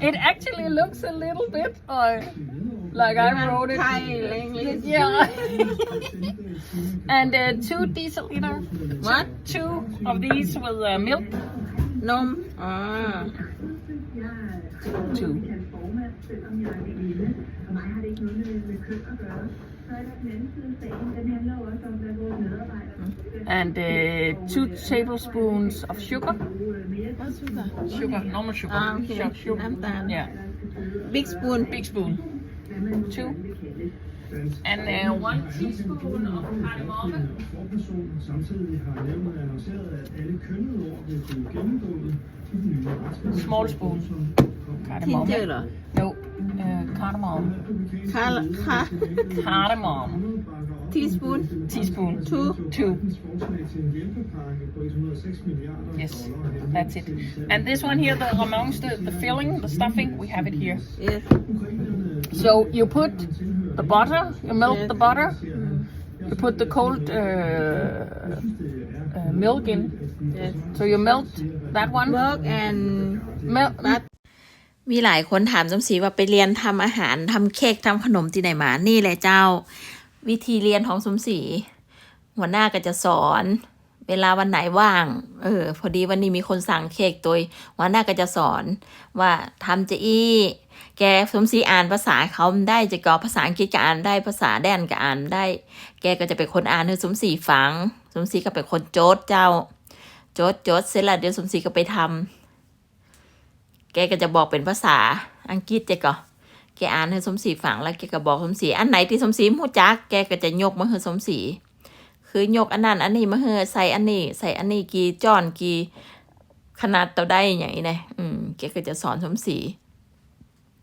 It actually looks a little bit like, like I wrote it. in English. Yeah. and uh, two deciliter. What? Two of these with uh, milk. No. Ah. Two and uh, two tablespoons of sugar. Sugar? Sugar, normal sugar. Ah, okay. Sugar, sugar. Yeah. Big spoon. Big spoon. Two. And uh, one teaspoon of. Small spoon. Kardemomme. Uh, cardamom. Cal- ca- Cardamom. teaspoon. Teaspoon. Two. Two. Yes, that's it. And this one here, the ramongs, the, the filling, the stuffing, we have it here. Yes. So you put the butter, you melt the butter, mm-hmm. you put the cold uh, uh, milk in. Yes. So you melt that one, Milk and melt that มีหลายคนถามสมศรีว่าไปเรียนทำอาหารทำเค้กทำขนมที่ไหนมานี่แหละเจ้า วิธีเรียนของสมศรีหัวหน้าก็จะสอน เวลาวันไหนว่าง เออ พอดีวันนี้มีคนสั่งเค้กตัวหัวหน้าก็จะสอน ว่าทำจะอี้แกสมศรีอ่านภาษาเขาได้จะกอภาษาอังกฤษก็อ่านได้ภาษาแดนก็อ่านได้ แกก็จะเป็นคนอ่านให้สมศรีฟัง สมศรีก็เป็นคนโจทย์เจ้า โจทย์โจทย์เสร็จแล้วเดี๋ยวสมศรีก็ไปทำแกก็จะบอกเป็นภาษาอังกฤษเจ๊ก็แกอ่านให้สมศรีฟังแล้วแกก็บอกสมศรีอันไหนที่สมศรีหูจักแกก็จะยกมาให้สมศรีคือยกอันนั้นอันนี้มาให้ใส่อันนี้ ใส่อันนี้กี่จอนกี่ขนาดเต่าได้อย่างนี้นะอืมแกก็จะสอนสมศรี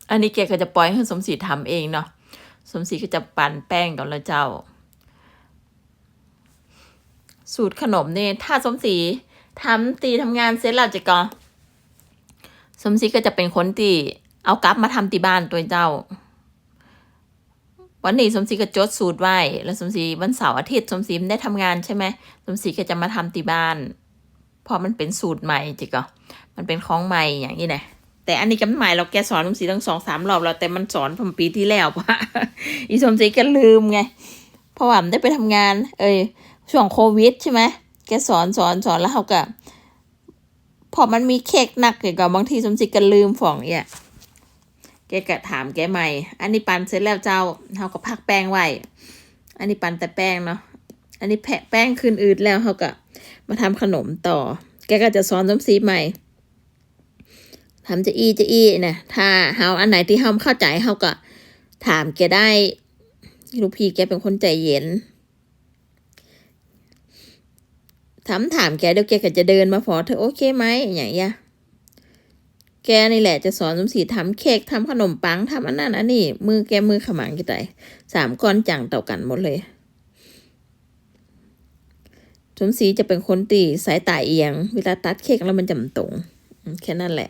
อันนี้แกก็จะปล่อยให้สมศรีทำเองเนาะสมศรีก็จะปั่นแป้งก่อนล้วเจ้า สูตรขนมเนี่ยถ้าสมศรีทำตีทำงานเสร็จแล้วเจะก็ สมศรีก็จะเป็นคนที่เอากลับมาทำที่บ้านตัวเจ้า วันนี้สมศรีก็จดสูตรไว้ แล้วสมศรีวันเสาร์อาทิตย์สมศรีได้ทำงานใช่ไหมสมศรีก็จะมาทำที่บ้านเพราะมันเป็นสูตรใหม่จิก็มันเป็นของใหม่อย่างนี้นะแต่อันนี้ก็ไม่ใหม่เราแกสอนสมศรีตั้งสองสามรอบแล้วแต่มันสอนผมปีที่แล้วเพราะว่าอีสมศรีก็ลืมไงเพราะว่ามันได้ไปทำงาน เอ้ยช่วงโควิดใช่ไหมแกสอนสอนสอนแล้วเขาก็ พอมันมีเค้กหนักเกี่ยวกับบางทีสมศรีก็ลืมฝ่องเนี่ยแกก็ถามแกใหม่ อันนี้ปันเสร็จแล้วเจ้าเขาก็พักแป้งไว้ อันนี้ปันแต่แป้งเนาะ อันนี้แพะแป้งคืนอืดแล้วเขาก็มาทำขนมต่อ แกก็จะสอนสมศรีใหม่ทำจะอี้จะอี้นะถ้าเฮาอันไหนที่เฮาเข้าใจเฮาก็ถามแกได้ลูกพี่แกเป็นคนใจเย็น ถามถามแกเดี๋ยวแกก็จะเดินมาขอเธอโอเคไหมอย่างเงี้ยแกนี่แหละจะสอนสมศรีทำเค้กทำขนมปังทำอันนั้นอันนี้ มือแกมือขมังกี่ไตสามก้อนจังเต่ากันหมดเลยสมศรีจะเป็นคนตีสายตาเอียง เวลาตัดเค้กแล้วมันจำตรงแค่นั้นแหละ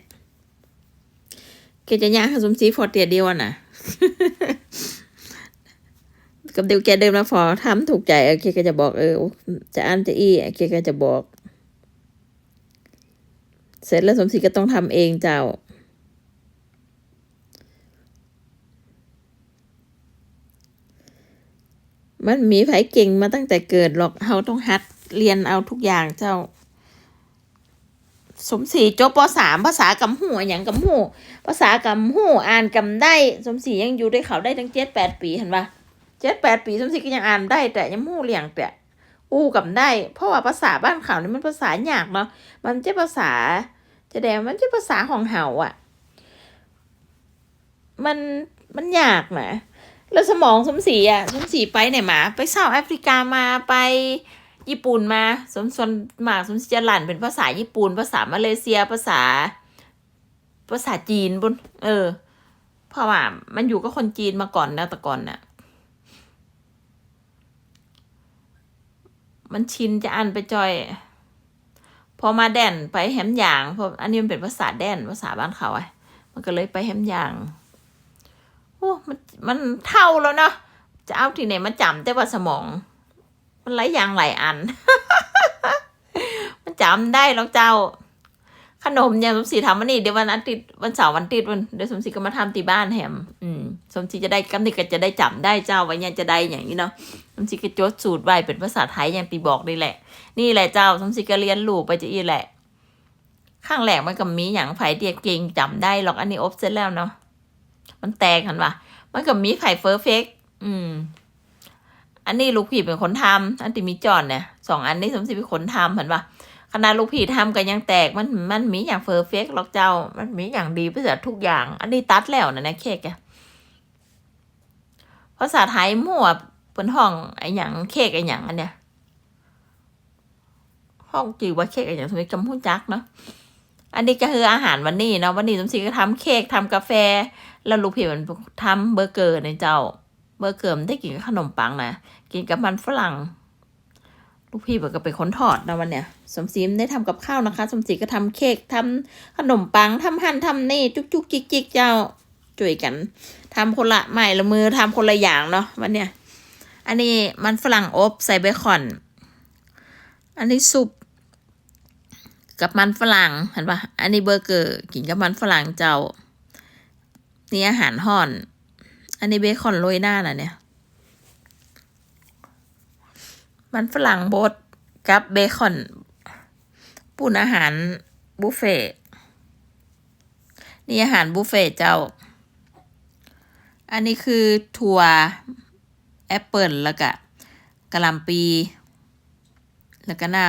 แกจะย่างให้สมศรีฟอเตียเดียวอะนะ กับเดี๋ยวแกเดินมาฟอทำถูกใจโอเคก็จะบอกเออจะอันจะอี้โอเคก็จะบอก เสร็จแล้วสมศรีก็ต้องทำเองเจ้ามันมีไผเก่งมาตั้งแต่เกิดหรอกเราต้องหัดเรียนเอาทุกอย่างเจ้า สมศรีจบปสามภาษากำหูอย่างกำหูภาษากำหูอ่านกำได้ สมศรียังอยู่ด้วยเขาได้ตั้งเจ็ดแปดปีเห็นปะ เจ็ดแปดปีสมศรีก็ยังอ่านได้แต่ยังหูเลี่ยงแต่อู้กำได้ เพราะว่าภาษาบ้านเขานี่มันภาษายากเนาะมันจะภาษาจะแดงมันจะภาษาของเฮาอะ มันมันยากนะแล้วสมองสมศรีอะสมศรีไปไหนมา ไปเซาท์แอฟริกามาไปญี่ปุ่นมา สมส่วนมากสมศรีจะหลั่นเป็นภาษาญี่ปุ่น ภาษามาเลเซียภาษา ภาษาจีนบนเออเพราะว่ามันอยู่กับคนจีนมาก่อนนะแต่ก่อนน่ะ มันชินจะอ่านไปจอย พอมาแดนไปแฮมยางเพราะอันนี้มันเป็นภาษาแดนภาษาบ้านเขาไอ้มันก็เลยไปแฮมยางโอ้มันมันเท่าแล้วเนาะจะเอาที่ไหนมาจำแต่ว่าสมอง มันหลายอย่างหลายอัน มันจำได้แล้วเจ้า ขนมเนี่ยสมศรีทำวันนี้เดี๋ยววันอาทิตย์วันเสาร์วันอาทิตย์วันเดี๋ยวสมศรีก็มาทำที่บ้านแฮมอืมสมศรีจะได้กำนี่ก็จะได้จำได้เจ้าว่ายังจะได้อย่างนี้เนาะสมศรีก็จดสูตรไว้เป็นภาษาไทยอย่างตีบอกนี่แหละ นี่แหละเจ้าสมศรีก็เรียนรู้ไปจะอีแหละ ข้างแหลกมันก็มีอย่างไผ่เดียเก่งจำได้หรอกอันนี้อบเสร็จแล้วเนาะมันแตกหันวะมันก็มีไข่เฟอร์เฟกอืม อันนี้ลูกพี่เป็นคนทำอันที่มีจอนเนี่ยสองอันนี้สมศรีเป็นคนทำเห็นปะ ขนาดลูกพี่ทำกันยังแตกมันมันมีอย่างเฟอร์เฟกหรอกเจ้า มันมีอย่างดีไปเสียทุกอย่าง อันนี้ตัดแล้วนะนะเค้กอะภาษาไทยมั่วเป็นห้องไอ้อย่างเค้กไอ้อย่างอันเนี้ยห้องจือว่าเค้กไอ้อย่างสมัยจำพูดจักเนาะอันนี้ก็คืออาหารวันนี้เนาะวันนี้สมศรีก็ทำเค้กทำกาแฟ แล้วลูกพี่มันทำเบอร์เกอร์ในเจ้า เบอร์เกอร์มันได้กินขนมปังนะกินกับมันฝรั่ง ลูกพี่บอกก็ไปค้นทอดนะวันเนี้ยสมศรีไม่ได้ทำกับข้าวนะคะ สมศรีก็ทำเค้กทำขนมปังทำหั่นทำนี่จุกจุกจิกจิกเจ้าช่วยกันทำคนละไม้ละมือทำคนละอย่างเนาะวันเนี้ยอันนี้มันฝรั่งอบใส่เบคอน อันนี้ซุปกับมันฝรั่งเห็นปะอันนี้เบอร์เกอร์กินกับมันฝรั่งเจ้า นี่อาหารห่อน อันนี้เบคอนโรยหน้าน่ะเนี่ย มันฝรั่งบดกับเบคอนปุ่นอาหารบุฟเฟ่ต์นี่อาหารบุฟเฟ่ต์เจ้า อันนี้คือถั่วแอปเปิลแล้วก็กะหล่ำปี แล้วก็น้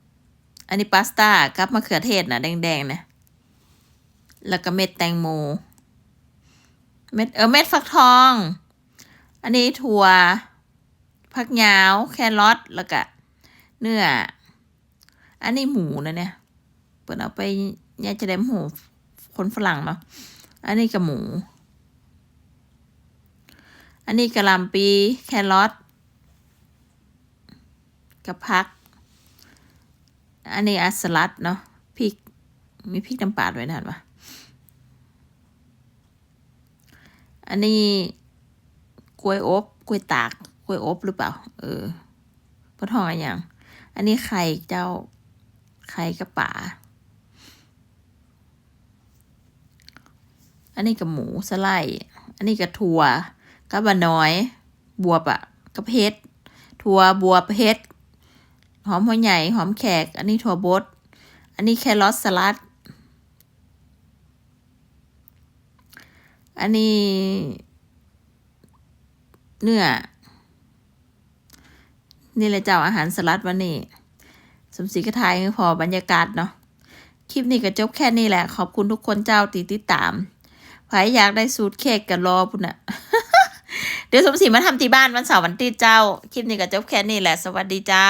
ำอันนี้พาสต้ากับมะเขือเทศนะแดงๆนะแล้วก็เม็ดแตงโม เม็ดเออเม็ดฟักทอง อันนี้ถั่ว ผักยาวแครอทแล้วก็เนื้อ อันนี้หมูนะเนี่ย เปิดเอาไปเนี่ยจะได้หมูคนฝรั่งเนาะอันนี้กับหมู อันนี้กะหล่ำปีแครอทกับผัก อันนี้อัสลัดเนาะพริก มีพริกน้ำปลาด้วยนะเห็นปะอันนี้กล้วยอบกล้วยตาก กล้วยอบหรือเปล่า เออพอทองอะไรอย่าง อันนี้ไข่เจ้า ไข่กระป๋า อันนี้กับหมูสไลด์อันนี้กับถั่วกับบะน้อย บวบอะกับเพชรถั่วบวบเพชรหอมหัวใหญ่ หอมแขก อันนี้ถั่วบด อันนี้แครอทสลัด อันนี้ เนื้อ นี่แหละเจ้าอาหารสลัดวันนี้สมศรีกระทายพอบรรยากาศเนาะคลิปนี้ก็จบแค่นี้แหละ ขอบคุณทุกคนเจ้าติดติดตามใครอยากได้สูตรเค้กกันรอพุ่นอะเดี๋ยวสมศรีมาทำที่บ้านวันเสาร์วันอาที่เจ้า คลิปนี้ก็จบแค่นี้แหละ สวัสดีเจ้า